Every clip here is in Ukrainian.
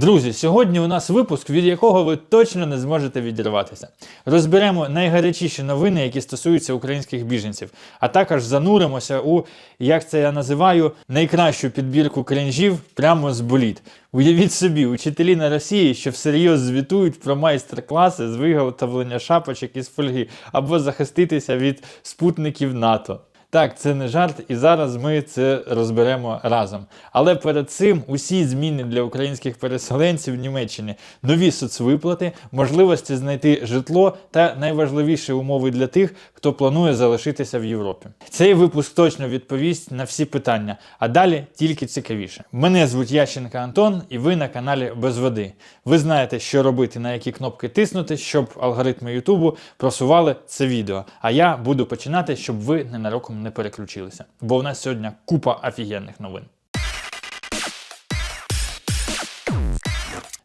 Друзі, сьогодні у нас випуск, від якого ви точно не зможете відірватися. Розберемо найгарячіші новини, які стосуються українських біженців, а також зануримося у, як це я називаю, найкращу підбірку кринжів прямо з боліт. Уявіть собі, учителі на Росії, що всерйоз звітують про майстер-класи з виготовлення шапочок із фольги або захиститися від спутників НАТО. Так, це не жарт, і зараз ми це розберемо разом. Але перед цим усі зміни для українських переселенців в Німеччині, нові соцвиплати, можливості знайти житло та найважливіші умови для тих, хто планує залишитися в Європі. Цей випуск точно відповість на всі питання, а далі тільки цікавіше. Мене звуть Ященка Антон, і ви на каналі Без води. Ви знаєте, що робити, на які кнопки тиснути, щоб алгоритми Ютубу просували це відео. А я буду починати, щоб ви ненароком не переключилися. Бо в нас сьогодні купа офігенних новин.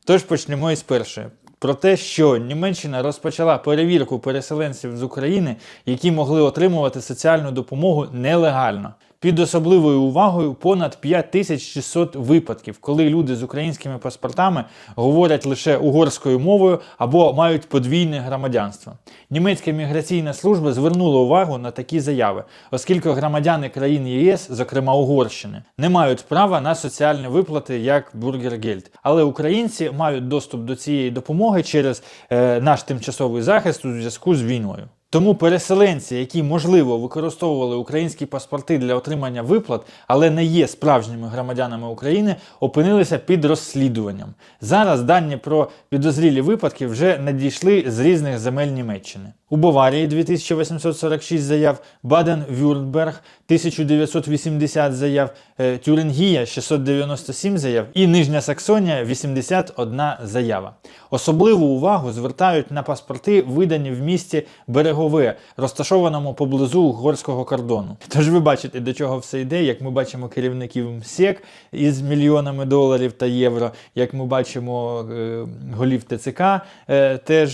Тож почнемо із першої. Про те, що Німеччина розпочала перевірку переселенців з України, які могли отримувати соціальну допомогу нелегально. Під особливою увагою понад 5600 випадків, коли люди з українськими паспортами говорять лише угорською мовою або мають подвійне громадянство. Німецька міграційна служба звернула увагу на такі заяви, оскільки громадяни країн ЄС, зокрема Угорщини, не мають права на соціальні виплати як Бургергельд. Але українці мають доступ до цієї допомоги через е, наш тимчасовий захист у зв'язку з війною. Тому переселенці, які можливо використовували українські паспорти для отримання виплат, але не є справжніми громадянами України, опинилися під розслідуванням. Зараз дані про підозрілі випадки вже надійшли з різних земель Німеччини. У Баварії 2846 заяв, Баден-Вюртберг 1980 заяв, е, Тюрингія 697 заяв і Нижня Саксонія 81 заява. Особливу увагу звертають на паспорти, видані в місті Берегове, розташованому поблизу угорського кордону. Тож ви бачите, до чого все йде, як ми бачимо керівників МСЕК із мільйонами доларів та євро, як ми бачимо е, голів ТЦК е, теж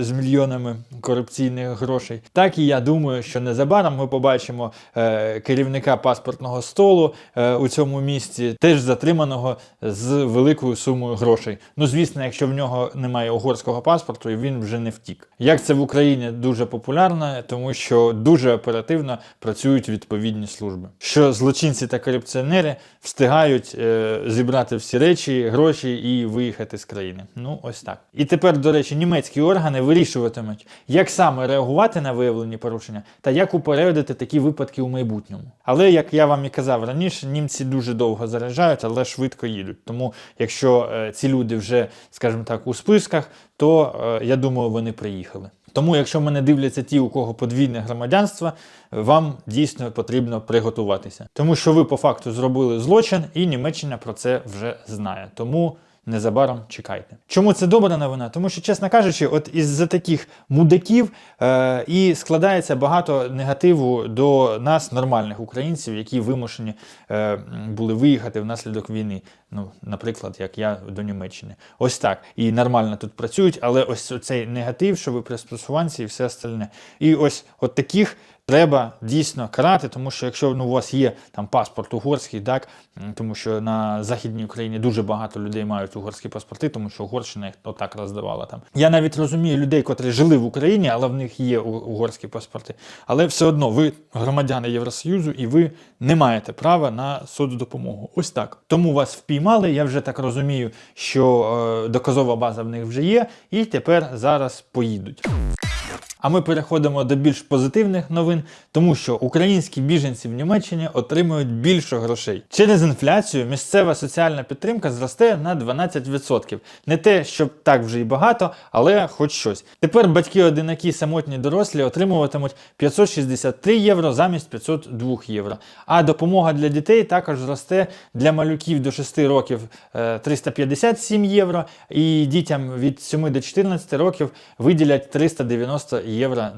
з мільйонами корупційних грошей. Так і я думаю, що незабаром ми побачимо е, керівника паспортного столу е, у цьому місті, теж затриманого з великою сумою грошей. Ну, звісно, якщо в нього немає угорського паспорту, і він вже не втік. Як це в Україні дуже популярно, тому що дуже оперативно працюють відповідні служби. Що злочинці та корупціонери встигають е, зібрати всі речі, гроші і виїхати з країни. Ну, ось так. І тепер, до речі, німецькі органи вирішуватимуть, як саме реагувати на виявлені порушення та як упередити такі випадки у майбутньому. Але як я вам і казав раніше, німці дуже довго заряджають, але швидко їдуть. Тому, якщо е, ці люди вже, скажімо так, у списках, то е, я думаю, вони приїхали. Тому, якщо мене дивляться ті, у кого подвійне громадянство, вам дійсно потрібно приготуватися, тому що ви по факту зробили злочин, і Німеччина про це вже знає. Тому. Незабаром чекайте. Чому це добра новина? Тому що, чесно кажучи, от із-за таких мудаків е, і складається багато негативу до нас, нормальних українців, які вимушені е, були виїхати внаслідок війни. Ну, наприклад, як я до Німеччини. Ось так. І нормально тут працюють, але ось цей негатив, що ви приспосуванці і все остальне. І ось от таких треба дійсно карати, тому що якщо ну, у вас є там паспорт угорський, так тому що на західній Україні дуже багато людей мають угорські паспорти, тому що Угорщина їх отак роздавала там. Я навіть розумію людей, котрі жили в Україні, але в них є угорські паспорти. Але все одно ви громадяни Євросоюзу і ви не маєте права на соцдопомогу. Ось так. Тому вас впіймали. Я вже так розумію, що е, доказова база в них вже є, і тепер зараз поїдуть. А ми переходимо до більш позитивних новин, тому що українські біженці в Німеччині отримують більше грошей. Через інфляцію місцева соціальна підтримка зросте на 12%. Не те, щоб так вже і багато, але хоч щось. Тепер батьки-одинаки самотні дорослі отримуватимуть 563 євро замість 502 євро. А допомога для дітей також зросте для малюків до 6 років е, 357 євро, і дітям від 7 до 14 років виділять 390 євро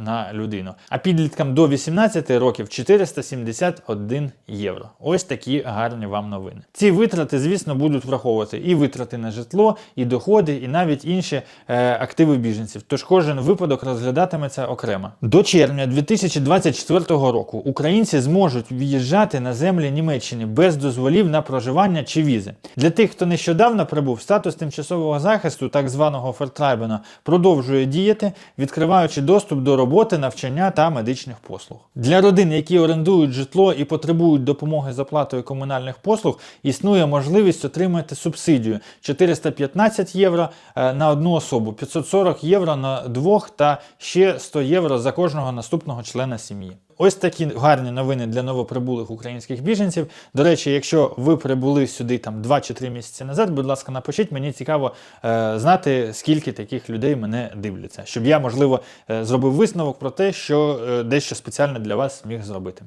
на людину. А підліткам до 18 років 471 євро. Ось такі гарні вам новини. Ці витрати, звісно, будуть враховувати і витрати на житло, і доходи, і навіть інші е, активи біженців. Тож кожен випадок розглядатиметься окремо. До червня 2024 року українці зможуть в'їжджати на землі Німеччини без дозволів на проживання чи візи. Для тих, хто нещодавно прибув, статус тимчасового захисту, так званого Фертрайбена, продовжує діяти, відкриваючи доступ до роботи, навчання та медичних послуг. Для родин, які орендують житло і потребують допомоги з оплатою комунальних послуг, існує можливість отримати субсидію 415 євро е, на одну особу, 540 євро на двох та ще 100 євро за кожного наступного члена сім'ї. Ось такі гарні новини для новоприбулих українських біженців. До речі, якщо ви прибули сюди там 2 чи 3 місяці назад, будь ласка, напишіть. Мені цікаво е, знати, скільки таких людей мене дивляться, щоб я, можливо, е, зробив висновок про те, що е, дещо спеціально для вас міг зробити.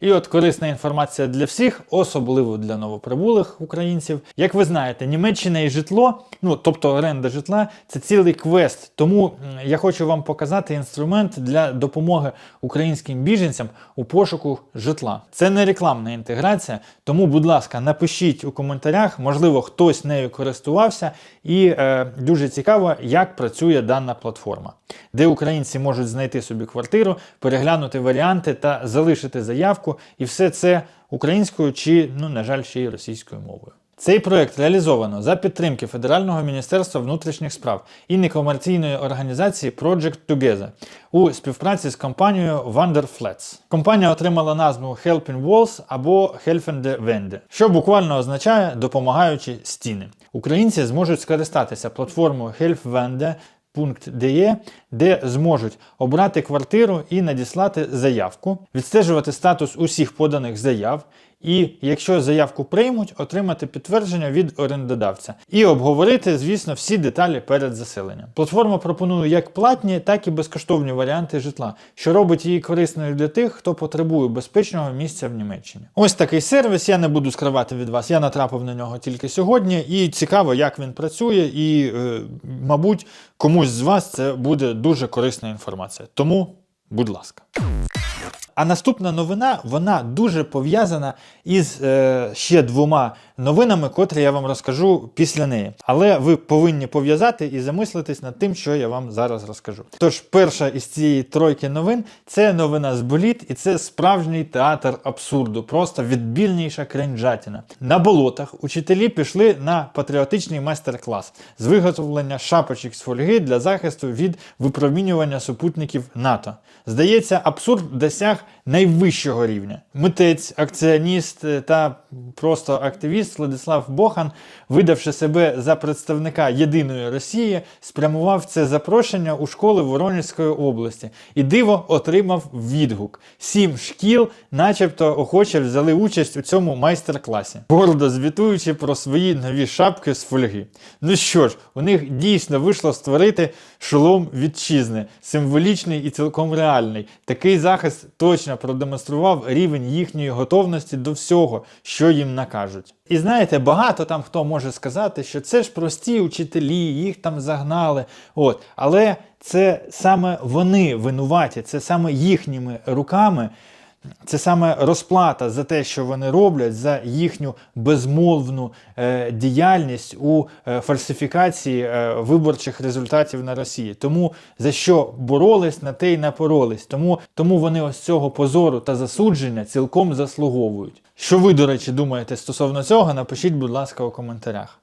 І от корисна інформація для всіх, особливо для новоприбулих українців. Як ви знаєте, Німеччина і житло, ну тобто оренда житла, це цілий квест. Тому я хочу вам показати інструмент для допомоги українським біженцям у пошуку житла. Це не рекламна інтеграція, тому, будь ласка, напишіть у коментарях, можливо, хтось нею користувався, і е, дуже цікаво, як працює дана платформа, де українці можуть знайти собі квартиру, переглянути варіанти та залишити заявку, і все це українською чи, ну, на жаль, ще й російською мовою. Цей проект реалізовано за підтримки Федерального міністерства внутрішніх справ і некомерційної організації Project Together у співпраці з компанією Wanderflats. Компанія отримала назву Helping Walls або Helfende Wende, що буквально означає допомагаючі стіни. Українці зможуть скористатися платформою Helfwende Пункт.de, де зможуть обрати квартиру і надіслати заявку, відстежувати статус усіх поданих заяв, і якщо заявку приймуть, отримати підтвердження від орендодавця і обговорити, звісно, всі деталі перед заселенням. Платформа пропонує як платні, так і безкоштовні варіанти житла, що робить її корисною для тих, хто потребує безпечного місця в Німеччині. Ось такий сервіс. Я не буду скривати від вас. Я натрапив на нього тільки сьогодні, і цікаво, як він працює, і, е, мабуть, комусь з вас це буде дуже корисна інформація. Тому, будь ласка. А наступна новина вона дуже пов'язана із е, ще двома новинами, котрі я вам розкажу після неї. Але ви повинні пов'язати і замислитись над тим, що я вам зараз розкажу. Тож, перша із цієї тройки новин це новина з боліт, і це справжній театр абсурду, просто відбільніша кринжатіна. На болотах учителі пішли на патріотичний майстер-клас з виготовлення шапочок з фольги для захисту від випромінювання супутників НАТО. Здається, абсурд досяг найвищого рівня. Митець, акціоніст е, та просто активіст Владислав Бохан, видавши себе за представника єдиної Росії, спрямував це запрошення у школи Воронезької області і диво отримав відгук. Сім шкіл, начебто, охоче взяли участь у цьому майстер-класі, гордо звітуючи про свої нові шапки з фольги. Ну що ж, у них дійсно вийшло створити шолом вітчизни, символічний і цілком реальний. Такий захист точно продемонстрував рівень їхньої готовності до всього, що їм накажуть. І знаєте, багато там хто може сказати, що це ж прості учителі, їх там загнали. От. Але це саме вони винуваті, це саме їхніми руками. Це саме розплата за те, що вони роблять, за їхню безмовну е, діяльність у е, фальсифікації е, виборчих результатів на Росії. Тому за що боролись, на те й напоролись. Тому, тому вони ось цього позору та засудження цілком заслуговують. Що ви, до речі, думаєте стосовно цього, напишіть, будь ласка, у коментарях.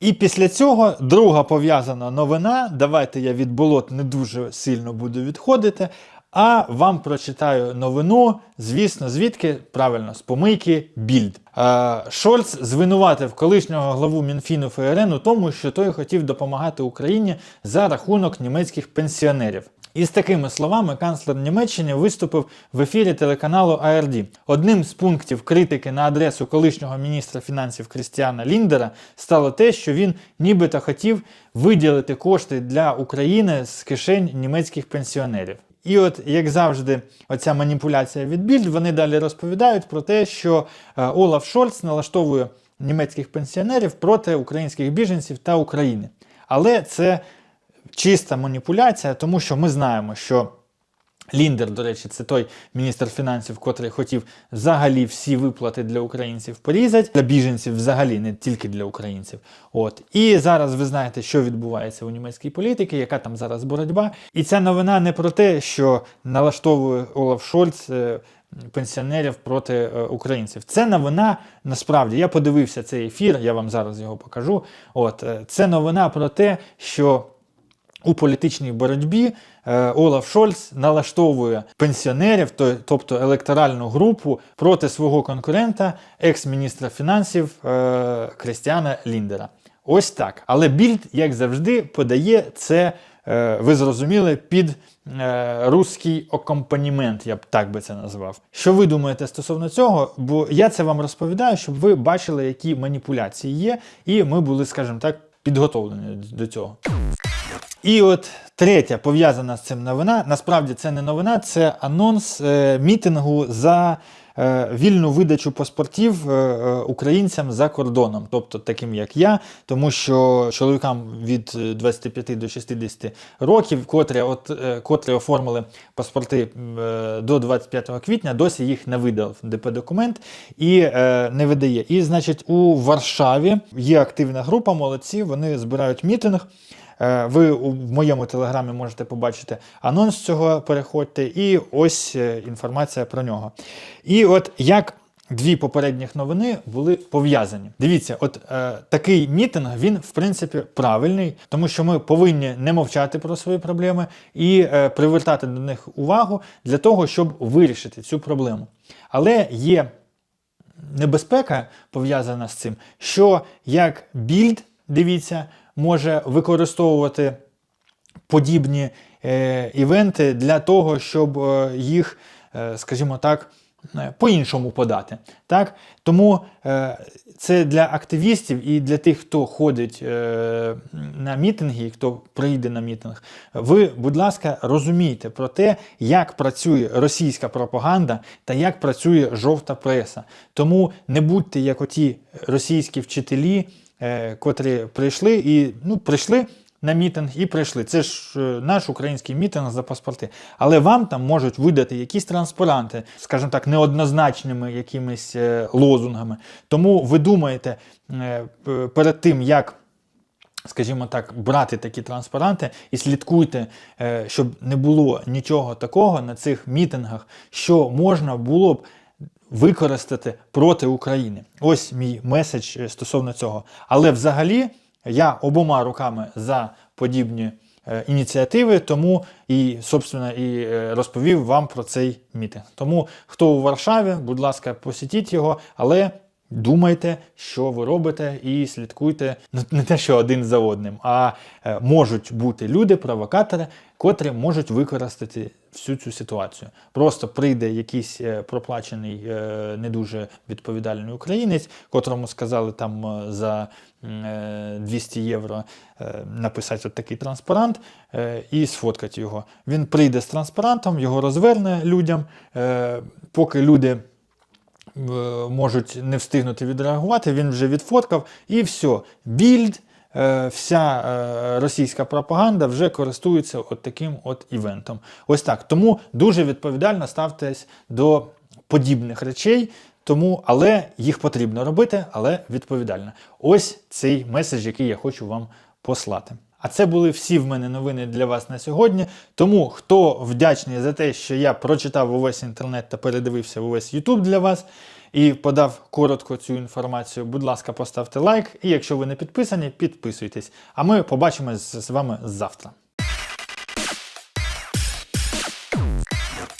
І після цього друга пов'язана новина. Давайте я від болот не дуже сильно буду відходити. А вам прочитаю новину, звісно, звідки правильно з помийки більд. Е, Шольц звинуватив колишнього главу Мінфіну ФРН у тому, що той хотів допомагати Україні за рахунок німецьких пенсіонерів. І з такими словами канцлер Німеччини виступив в ефірі телеканалу ARD. Одним з пунктів критики на адресу колишнього міністра фінансів Крістіана Ліндера стало те, що він нібито хотів виділити кошти для України з кишень німецьких пенсіонерів. І от, як завжди, оця маніпуляція від більд, вони далі розповідають про те, що е, Олаф Шольц налаштовує німецьких пенсіонерів проти українських біженців та України. Але це чиста маніпуляція, тому що ми знаємо, що. Ліндер, до речі, це той міністр фінансів, котрий хотів взагалі всі виплати для українців порізати, для біженців взагалі, не тільки для українців. От. І зараз ви знаєте, що відбувається у німецькій політиці, яка там зараз боротьба. І ця новина не про те, що налаштовує Олаф Шольц е, пенсіонерів проти е, українців. Це новина насправді. Я подивився цей ефір, я вам зараз його покажу. От, е, це новина про те, що у політичній боротьбі е, Олаф Шольц налаштовує пенсіонерів, тобто електоральну групу, проти свого конкурента, екс-міністра фінансів е, Крістіана Ліндера. Ось так. Але Більд, як завжди, подає це, е, ви зрозуміли, під руський акомпанімент, я б так би це назвав. Що ви думаєте стосовно цього? Бо я це вам розповідаю, щоб ви бачили, які маніпуляції є, і ми були, скажімо так, підготовлені до цього. І от третя пов'язана з цим новина. Насправді це не новина, це анонс е, мітингу за е, вільну видачу паспортів е, е, українцям за кордоном, тобто таким як я, тому що чоловікам від е, 25 до 60 років, котрі, от, е, котрі оформили паспорти е, до 25 квітня, досі їх не видав ДП-документ і е, не видає. І, значить, у Варшаві є активна група, молодці, вони збирають мітинг. Е, Ви в моєму телеграмі можете побачити анонс цього, переходьте, і ось е, інформація про нього. І от як дві попередніх новини були пов'язані. Дивіться, от е, такий мітинг, він в принципі правильний, тому що ми повинні не мовчати про свої проблеми і е, привертати до них увагу для того, щоб вирішити цю проблему. Але є небезпека пов'язана з цим, що як більд, дивіться, може використовувати подібні е, івенти для того, щоб е, їх, е, скажімо так, е, по-іншому подати. Так? Тому е, це для активістів і для тих, хто ходить е, на мітинги, хто прийде на мітинг. Ви, будь ласка, розумійте про те, як працює російська пропаганда та як працює жовта преса. Тому не будьте як оті російські вчителі, е, котрі прийшли і ну, прийшли на мітинг і прийшли. Це ж е, наш український мітинг за паспорти. Але вам там можуть видати якісь транспаранти, скажімо так, неоднозначними якимись е, лозунгами. Тому ви думаєте перед тим, як. Скажімо так, брати такі транспаранти і слідкуйте, щоб не було нічого такого на цих мітингах, що можна було б використати проти України. Ось мій меседж е, стосовно цього. Але взагалі я обома руками за подібні е, ініціативи, тому і, собственно, і е, розповів вам про цей мітинг. Тому хто у Варшаві, будь ласка, посітіть його, але. Думайте, що ви робите, і слідкуйте ну, не те, що один за одним, а можуть бути люди, провокатори, котрі можуть використати всю цю ситуацію. Просто прийде якийсь е, проплачений, е, не дуже відповідальний українець, котрому сказали там е, за е, 200 євро написати от такий транспарант і сфоткати його. Він прийде з транспарантом, його розверне людям, поки люди можуть не встигнути відреагувати, він вже відфоткав, і все. Більд, вся е, російська пропаганда вже користується от таким от івентом. Ось так. Тому дуже відповідально ставтесь до подібних речей. Тому, але їх потрібно робити, але відповідально. Ось цей меседж, який я хочу вам послати. А це були всі в мене новини для вас на сьогодні. Тому хто вдячний за те, що я прочитав увесь інтернет та передивився увесь YouTube для вас і подав коротко цю інформацію, будь ласка, поставте лайк. І якщо ви не підписані, підписуйтесь. А ми побачимось з вами завтра.